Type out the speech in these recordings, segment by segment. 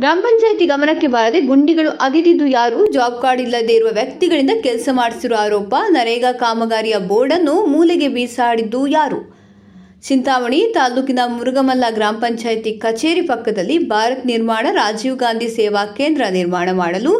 ಗ್ರಾಮ ಪಂಚಾಯಿತಿ ಗಮನಕ್ಕೆ ಬಾರದೆ ಗುಂಡಿಗಳು ಅಗೆದಿದ್ದು ಯಾರು? ಜಾಬ್ ಕಾರ್ಡ್ ಇಲ್ಲದೆ ಇರುವ ವ್ಯಕ್ತಿಗಳಿಂದ ಕೆಲಸ ಮಾಡಿಸಿರುವ ಆರೋಪ, ನರೇಗಾ ಕಾಮಗಾರಿಯ ಬೋರ್ಡನ್ನು ಮೂಲೆಗೆ ಬೀಸಾಡಿದ್ದು ಯಾರು? ಚಿಂತಾಮಣಿ ತಾಲೂಕಿನ ಮುರುಗಮಲ್ಲ ಗ್ರಾಮ ಪಂಚಾಯಿತಿ ಕಚೇರಿ ಪಕ್ಕದಲ್ಲಿ ಭಾರತ್ ನಿರ್ಮಾಣ, ರಾಜೀವ್ ಗಾಂಧಿ ಸೇವಾ ಕೇಂದ್ರ ನಿರ್ಮಾಣ ಮಾಡಲು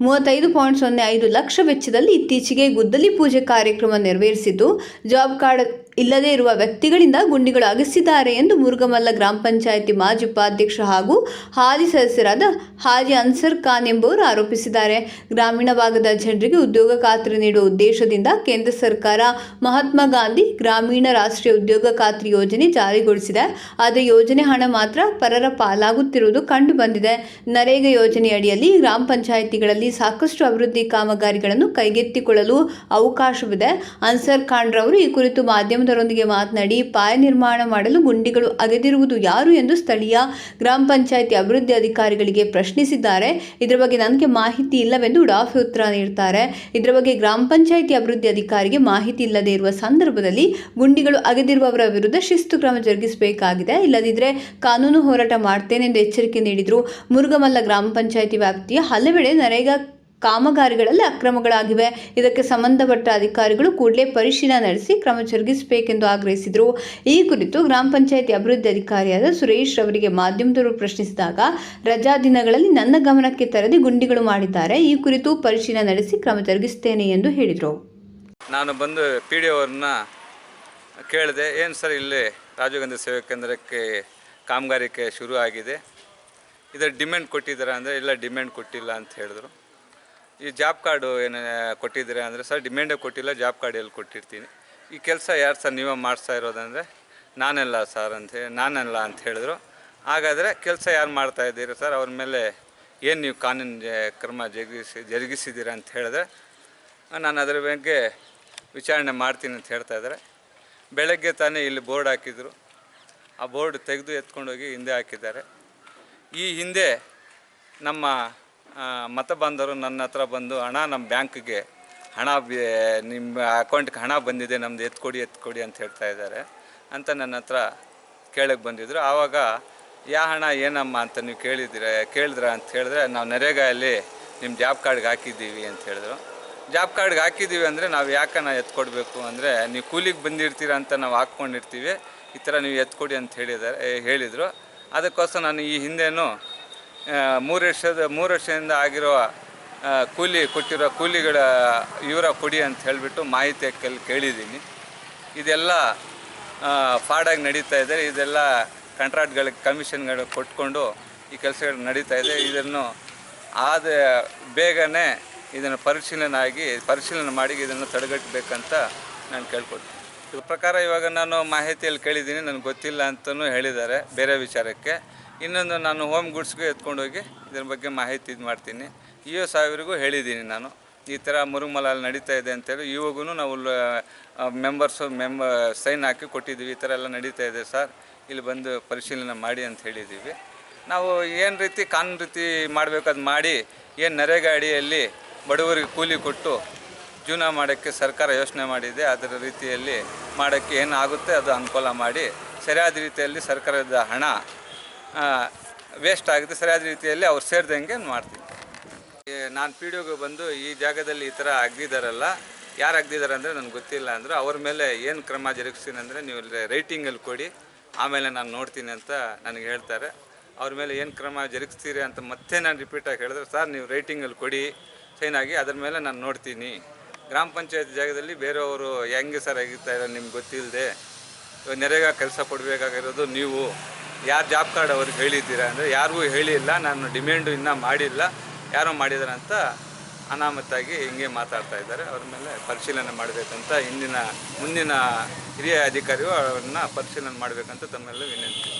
ಮೂವತ್ತೈದು ಪಾಯಿಂಟ್ ಸೊನ್ನೆ ಐದು ಲಕ್ಷ ವೆಚ್ಚದಲ್ಲಿ ಇತ್ತೀಚೆಗೆ ಗುದ್ದಲಿ ಪೂಜೆ ಕಾರ್ಯಕ್ರಮ ನೆರವೇರಿಸಿದ್ದು, ಜಾಬ್ ಕಾರ್ಡ್ ಇಲ್ಲದೇ ಇರುವ ವ್ಯಕ್ತಿಗಳಿಂದ ಗುಂಡಿಗಳು ಅಗಸಿದ್ದಾರೆ ಎಂದು ಮುರುಗಮಲ್ಲ ಗ್ರಾಮ ಪಂಚಾಯಿತಿ ಮಾಜಿ ಉಪಾಧ್ಯಕ್ಷ ಹಾಗೂ ಹಾಲಿ ಸದಸ್ಯರಾದ ಹಾಜಿ ಅನ್ಸರ್ ಖಾನ್ ಎಂಬುವರು ಆರೋಪಿಸಿದ್ದಾರೆ. ಗ್ರಾಮೀಣ ಭಾಗದ ಜನರಿಗೆ ಉದ್ಯೋಗ ಖಾತ್ರಿ ನೀಡುವ ಉದ್ದೇಶದಿಂದ ಕೇಂದ್ರ ಸರ್ಕಾರ ಮಹಾತ್ಮ ಗಾಂಧಿ ಗ್ರಾಮೀಣ ರಾಷ್ಟ್ರೀಯ ಉದ್ಯೋಗ ಖಾತ್ರಿ ಯೋಜನೆ ಜಾರಿಗೊಳಿಸಿದೆ. ಆದರೆ ಯೋಜನೆ ಹಣ ಮಾತ್ರ ಪರರ ಪಾಲಾಗುತ್ತಿರುವುದು ಕಂಡು ಬಂದಿದೆ ನರೇಗಾ ಯೋಜನೆಯಡಿಯಲ್ಲಿ ಗ್ರಾಮ ಪಂಚಾಯಿತಿಗಳಲ್ಲಿ ಸಾಕಷ್ಟು ಅಭಿವೃದ್ಧಿ ಕಾಮಗಾರಿಗಳನ್ನು ಕೈಗೆತ್ತಿಕೊಳ್ಳಲು ಅವಕಾಶವಿದೆ. ಅನ್ಸರ್ ಖಾನ್ರವರು ಈ ಕುರಿತು ಮಾಧ್ಯಮದವರೊಂದಿಗೆ ಮಾತನಾಡಿ, ಪಾಯ ನಿರ್ಮಾಣ ಮಾಡಲು ಗುಂಡಿಗಳು ಅಗೆದಿರುವುದು ಯಾರು ಎಂದು ಸ್ಥಳೀಯ ಗ್ರಾಮ ಪಂಚಾಯಿತಿ ಅಭಿವೃದ್ಧಿ ಅಧಿಕಾರಿಗಳಿಗೆ ಪ್ರಶ್ನಿಸಿದ್ದಾರೆ. ಇದರ ಬಗ್ಗೆ ನನಗೆ ಮಾಹಿತಿ ಇಲ್ಲವೆಂದು ಉಡಾಫಿ ಉತ್ತರ ನೀಡುತ್ತಾರೆ. ಇದರ ಬಗ್ಗೆ ಗ್ರಾಮ ಪಂಚಾಯಿತಿ ಅಭಿವೃದ್ಧಿ ಅಧಿಕಾರಿಗೆ ಮಾಹಿತಿ ಇಲ್ಲದೆ ಇರುವ ಸಂದರ್ಭದಲ್ಲಿ ಗುಂಡಿಗಳು ಅಗೆದಿರುವವರ ವಿರುದ್ಧ ಶಿಸ್ತು ಕ್ರಮ ಜರುಗಿಸಬೇಕಾಗಿದೆ. ಇಲ್ಲದಿದ್ದರೆ ಕಾನೂನು ಹೋರಾಟ ಮಾಡ್ತೇನೆ ಎಂದು ಎಚ್ಚರಿಕೆ ನೀಡಿದರು ಮುರುಗಮಲ್ಲ ಗ್ರಾಮ ಪಂಚಾಯಿತಿ ವ್ಯಾಪ್ತಿಯ ಹಲವೆಡೆ ನರೇಗಾ ಕಾಮಗಾರಿಗಳಲ್ಲಿ ಅಕ್ರಮಗಳಾಗಿವೆ. ಇದಕ್ಕೆ ಸಂಬಂಧಪಟ್ಟ ಅಧಿಕಾರಿಗಳು ಕೂಡಲೇ ಪರಿಶೀಲನೆ ನಡೆಸಿ ಕ್ರಮ ಜರುಗಿಸಬೇಕೆಂದು ಆಗ್ರಹಿಸಿದರು. ಈ ಕುರಿತು ಗ್ರಾಮ ಪಂಚಾಯಿತಿ ಅಭಿವೃದ್ಧಿ ಅಧಿಕಾರಿಯಾದ ಸುರೇಶ್ ರವರಿಗೆ ಮಾಧ್ಯಮದವರು ಪ್ರಶ್ನಿಸಿದಾಗ, ರಜಾ ದಿನಗಳಲ್ಲಿ ನನ್ನ ಗಮನಕ್ಕೆ ತರದೆ ಗುಂಡಿಗಳು ಮಾಡಿದ್ದಾರೆ. ಈ ಕುರಿತು ಪರಿಶೀಲನೆ ನಡೆಸಿ ಕ್ರಮ ಜರುಗಿಸುತ್ತೇನೆ ಎಂದು ಹೇಳಿದರು. ನಾನು ಬಂದು ಪಿ ಡಿ ಅವ್ರನ್ನ ಕೇಳಿದೆ, ಏನು ಸರ್ ಇಲ್ಲಿ ರಾಜೀವ್ ಗಾಂಧಿ ಸೇವಾ ಕೇಂದ್ರಕ್ಕೆ ಕಾಮಗಾರಿಕೆ ಶುರು ಆಗಿದೆ ಇದರ ಡಿಮ್ಯಾಂಡ್ ಕೊಟ್ಟಿದ್ದಾರೆ? ಅಂದರೆ, ಇಲ್ಲ, ಡಿಮ್ಯಾಂಡ್ ಕೊಟ್ಟಿಲ್ಲ ಅಂತ ಹೇಳಿದ್ರು. ಈ ಜಾಬ್ ಕಾರ್ಡು ಏನು ಕೊಟ್ಟಿದ್ದೀರಾ ಅಂದರೆ, ಸರ್ ಡಿಮ್ಯಾಂಡೇ ಕೊಟ್ಟಿಲ್ಲ, ಜಾಬ್ ಕಾರ್ಡ್ ಎಲ್ಲಿ ಕೊಟ್ಟಿರ್ತೀನಿ. ಈ ಕೆಲಸ ಯಾರು ಸರ್ ನೀವೇ ಮಾಡಿಸ್ತಾ ಇರೋದಂದರೆ, ನಾನೆಲ್ಲ ಸರ್ ಅಂತ ನಾನಲ್ಲ ಅಂತ ಹೇಳಿದ್ರು. ಹಾಗಾದರೆ ಕೆಲಸ ಯಾರು ಮಾಡ್ತಾ ಇದ್ದೀರಿ ಸರ್? ಅವ್ರ ಮೇಲೆ ಏನು ನೀವು ಕಾನೂನು ಕ್ರಮ ಜರುಗಿಸಿ ಜರುಗಿಸಿದ್ದೀರಾ ಅಂತ ಹೇಳಿದ್ರೆ, ನಾನು ಅದರ ಬಗ್ಗೆ ವಿಚಾರಣೆ ಮಾಡ್ತೀನಿ ಅಂತ ಹೇಳ್ತಾ ಇದ್ದಾರೆ. ಬೆಳಗ್ಗೆ ತಾನೇ ಇಲ್ಲಿ ಬೋರ್ಡ್ ಹಾಕಿದ್ರು. ಆ ಬೋರ್ಡ್ ತೆಗೆದು ಎತ್ಕೊಂಡೋಗಿ ಹಿಂದೆ ಹಾಕಿದ್ದಾರೆ. ಈ ಹಿಂದೆ ನಮ್ಮ ಮತ ಬಾಂಧವರು ನನ್ನ ಹತ್ರ ಬಂದು ಹಣ ನಮ್ಮ ಬ್ಯಾಂಕ್ಗೆ ಹಣ ನಿಮ್ಮ ಅಕೌಂಟ್ಗೆ ಹಣ ಬಂದಿದೆ, ನಮ್ದು ಎತ್ಕೊಡಿ ಎತ್ಕೊಡಿ ಅಂತ ಹೇಳ್ತಾ ಇದ್ದಾರೆ. ಅಂತ ನನ್ನ ಹತ್ರ ಕೇಳಕ್ಕೆ ಬಂದಿದ್ರು. ಆವಾಗ, ಯಾ ಹಣ ಏನಮ್ಮ ಅಂತ ನೀವು ಕೇಳಿದ್ರೆ, ಕೇಳಿದ್ರ ಅಂತ ಹೇಳಿದ್ರೆ, ನಾವು ನರೇಗಾಯಲ್ಲಿ ನಿಮ್ಮ ಜಾಬ್ ಕಾರ್ಡ್ಗೆ ಹಾಕಿದ್ದೀವಿ ಅಂತ ಹೇಳಿದ್ರು. ಜಾಬ್ ಕಾರ್ಡ್ಗೆ ಹಾಕಿದ್ದೀವಿ ಅಂದರೆ, ನಾವು ಯಾಕನ್ನ ಎತ್ಕೊಡ್ಬೇಕು? ಅಂದರೆ, ನೀವು ಕೂಲಿಗೆ ಬಂದಿರ್ತೀರ ಅಂತ ನಾವು ಹಾಕ್ಕೊಂಡಿರ್ತೀವಿ. ಈ ಥರ ನೀವು ಎತ್ಕೊಡಿ ಅಂತ ಹೇಳಿದ್ದಾರೆ, ಹೇಳಿದರು. ಅದಕ್ಕೋಸ್ಕರ ನಾನು ಈ ಹಿಂದೆನೂ ಮೂರು ವರ್ಷದ, ಮೂರು ವರ್ಷದಿಂದ ಆಗಿರೋ ಕೂಲಿ ಕೊಟ್ಟಿರೋ ಕೂಲಿಗಳ, ಇವರ ಕೊಡಿ ಅಂತ ಹೇಳಿಬಿಟ್ಟು ಮಾಹಿತಿ ಕೆಲ್ ಕೇಳಿದ್ದೀನಿ. ಇದೆಲ್ಲ ಫಾಡಾಗಿ ನಡೀತಾ ಇದೆ. ಇದೆಲ್ಲ ಕಾಂಟ್ರಾಕ್ಟ್ಗಳಿಗೆ ಕಮಿಷನ್ಗಳಿಗೆ ಕೊಟ್ಕೊಂಡು ಈ ಕೆಲಸಗಳು ನಡೀತಾ ಇದೆ. ಇದನ್ನು ಆದ ಬೇಗನೆ ಇದನ್ನು ಪರಿಶೀಲನೆ ಆಗಿ ಪರಿಶೀಲನೆ ಮಾಡಿ ಇದನ್ನು ತಡೆಗಟ್ಟಬೇಕಂತ ನಾನು ಕೇಳ್ಕೊಡ್ತೀನಿ ಇದ್ರ ಪ್ರಕಾರ ಇವಾಗ ನಾನು ಮಾಹಿತಿಯಲ್ಲಿ ಕೇಳಿದ್ದೀನಿ. ನನಗೆ ಗೊತ್ತಿಲ್ಲ ಅಂತಲೂ ಹೇಳಿದ್ದಾರೆ ಬೇರೆ ವಿಚಾರಕ್ಕೆ. ಇನ್ನೊಂದು ನಾನು ಹೋಮ್ ಗೂಡ್ಸ್ಗೆ ಎತ್ಕೊಂಡು ಹೋಗಿ ಇದ್ರ ಬಗ್ಗೆ ಮಾಹಿತಿ ಇದು ಮಾಡ್ತೀನಿ. ಇ ಒ ಸಾವಿರಿಗೂ ಹೇಳಿದ್ದೀನಿ ನಾನು. ಈ ಥರ ಮುರುಮಲಲ್ಲಿ ನಡೀತಾ ಇದೆ ಅಂತೇಳಿ ಇವಾಗೂ ನಾವು ಮೆಂಬರ್ಸು ಮೆಂಬ ಸೈನ್ ಹಾಕಿ ಕೊಟ್ಟಿದ್ದೀವಿ. ಈ ಥರ ಎಲ್ಲ ನಡೀತಾ ಇದೆ ಸರ್. ಇಲ್ಲಿ ಬಂದು ಪರಿಶೀಲನೆ ಮಾಡಿ ಅಂತ ಹೇಳಿದ್ದೀವಿ. ನಾವು ಏನು ರೀತಿ ಕಾನೂನು ರೀತಿ ಮಾಡಬೇಕು ಅದು ಮಾಡಿ ಏನು ನರೇಗಾ ಅಡಿಯಲ್ಲಿ ಬಡವರಿಗೆ ಕೂಲಿ ಕೊಟ್ಟು ಜೀವನ ಮಾಡೋಕ್ಕೆ ಸರ್ಕಾರ ಯೋಚನೆ ಮಾಡಿದೆ. ಅದರ ರೀತಿಯಲ್ಲಿ ಮಾಡೋಕ್ಕೆ ಏನು ಆಗುತ್ತೆ ಅದು ಅನುಕೂಲ ಮಾಡಿ ಸರಿಯಾದ ರೀತಿಯಲ್ಲಿ ಸರ್ಕಾರದ ಹಣ ವೇಸ್ಟ್ ಆಗುತ್ತೆ, ಸರಿಯಾದ ರೀತಿಯಲ್ಲಿ ಅವ್ರು ಸೇರಿದಂಗೆ ಮಾಡ್ತೀನಿ. ನಾನು ಪಿ ಡಿ ಬಂದು ಈ ಜಾಗದಲ್ಲಿ ಈ ಥರ ಅಗ್ದಿದಾರಲ್ಲ ಯಾರು ಅಗ್ದಿದ್ದಾರೆ ಅಂದರೆ ನನಗೆ ಗೊತ್ತಿಲ್ಲ ಅಂದರೆ, ಅವ್ರ ಮೇಲೆ ಏನು ಕ್ರಮ ಜರುಗಿಸ್ತೀನಿ ಅಂದರೆ ನೀವು ರೈಟಿಂಗಲ್ಲಿ ಕೊಡಿ, ಆಮೇಲೆ ನಾನು ನೋಡ್ತೀನಿ ಅಂತ ನನಗೆ ಹೇಳ್ತಾರೆ. ಅವ್ರ ಮೇಲೆ ಏನು ಕ್ರಮ ಜರುಗಿಸ್ತೀರಿ ಅಂತ ಮತ್ತೆ ನಾನು ರಿಪೀಟಾಗಿ ಹೇಳಿದ್ರೆ, ಸರ್, ನೀವು ರೈಟಿಂಗಲ್ಲಿ ಕೊಡಿ ಸೈನ್ ಆಗಿ ಅದ್ರ ಮೇಲೆ ನಾನು ನೋಡ್ತೀನಿ. ಗ್ರಾಮ ಪಂಚಾಯತ್ ಜಾಗದಲ್ಲಿ ಬೇರೆಯವರು ಹೆಂಗೆ ಸರ್ ಆಗಿರ್ತಾ ಇರೋ ನಿಮ್ಗೆ ಗೊತ್ತಿಲ್ಲದೆ ನೆರೆಗ ಕೆಲಸ ಕೊಡಬೇಕಾಗಿರೋದು ನೀವು. ಯಾರು ಜಾಬ್ ಕಾರ್ಡ್ ಅವ್ರಿಗೆ ಹೇಳಿದ್ದೀರಾ ಅಂದರೆ, ಯಾರಿಗೂ ಹೇಳಿಲ್ಲ, ನಾನು ಡಿಮ್ಯಾಂಡು ಇನ್ನೂ ಮಾಡಿಲ್ಲ, ಯಾರೋ ಮಾಡಿದಾರಂತ ಅಂತ ಅನಾಮತ್ತಾಗಿ ಹಿಂಗೆ ಮಾತಾಡ್ತಾ ಇದ್ದಾರೆ. ಅವ್ರ ಮೇಲೆ ಪರಿಶೀಲನೆ ಮಾಡಬೇಕಂತ ಹಿಂದಿನ ಮುಂದಿನ ಹಿರಿಯ ಅಧಿಕಾರಿಗಳು ಅವರನ್ನು ಪರಿಶೀಲನೆ ಮಾಡಬೇಕಂತ ತಮ್ಮೆಲ್ಲ ವಿನಂತಿ.